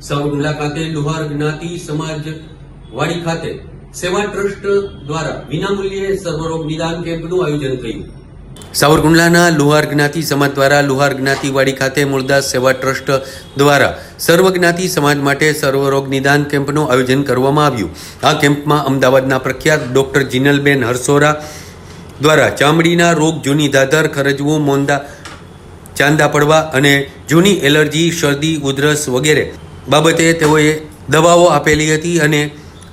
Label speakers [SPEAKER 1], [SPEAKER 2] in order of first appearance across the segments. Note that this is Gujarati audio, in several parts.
[SPEAKER 1] સાવરકુંડલા ખાતે લુહાર જ્ઞાતિ સમાજ વાડી ખાતે સેવા ટ્રસ્ટ દ્વારા વિનામૂલ્યે સર્વરોગ નિદાન કેમ્પનું આયોજન થયું. સાવરકુંડલાના લુહાર જ્ઞાતિ સમાજ દ્વારા લુહાર જ્ઞાતિવાડી ખાતે મૂળદાસ સેવા ટ્રસ્ટ દ્વારા સર્વ જ્ઞાતિ સમાજ માટે સર્વરોગ નિદાન કેમ્પનું આયોજન કરવામાં આવ્યું. આ કેમ્પમાં અમદાવાદના પ્રખ્યાત ડોક્ટર જીનલબેન હરસોરા દ્વારા ચામડીના રોગ જૂની દાદર, ખરજવું, મોંદા, ચાંદા પડવા અને જૂની એલર્જી, શરદી, ઉધરસ વગેરે બાબતે તેઓએ દવાઓ આપેલી હતી અને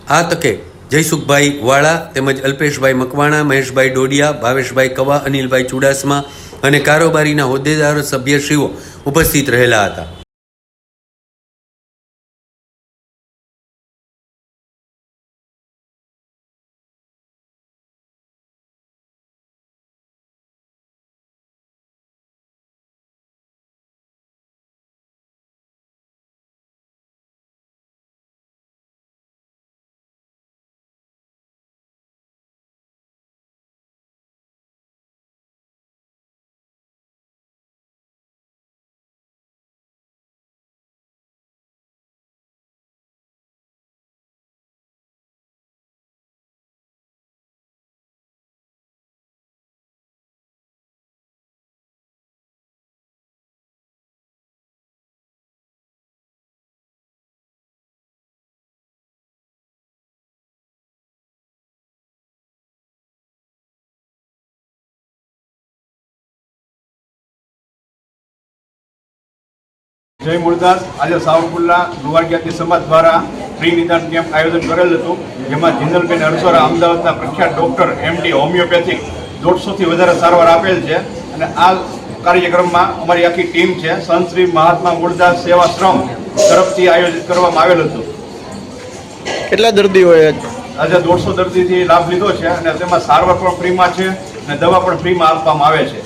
[SPEAKER 1] આ તકે જયસુખભાઈ વાળા તેમજ અલ્પેશભાઈ મકવાણા, મહેશભાઈ ડોડિયા, ભાવેશભાઈ કવા, અનિલભાઈ ચુડાસમા અને કારોબારીના હોદ્દેદાર સભ્યશ્રીઓ ઉપસ્થિત રહેલા હતા.
[SPEAKER 2] જય મુરદાસ. આજે સાવરકુલ્લા લુવાર જ્ઞાતિ સમાજ દ્વારા ફ્રી નિદાન કેમ્પ આયોજન કરેલ હતું. જેમાં જિંદલબેન અરસોરા અમદાવાદના પ્રખ્યાત ડૉક્ટર એમડી હોમિયોપેથિક દોઢસોથી વધારે સારવાર આપેલ છે. અને આ કાર્યક્રમમાં અમારી આખી ટીમ છે. સંતશ્રી શ્રી મહાત્મા સેવા શ્રમ તરફથી આયોજિત કરવામાં આવેલ હતું.
[SPEAKER 3] કેટલા દર્દીઓએ
[SPEAKER 2] આજે દોઢસો દર્દીથી લાભ લીધો છે અને તેમાં સારવાર પણ ફ્રીમાં છે અને દવા પણ ફ્રીમાં આપવામાં આવે છે.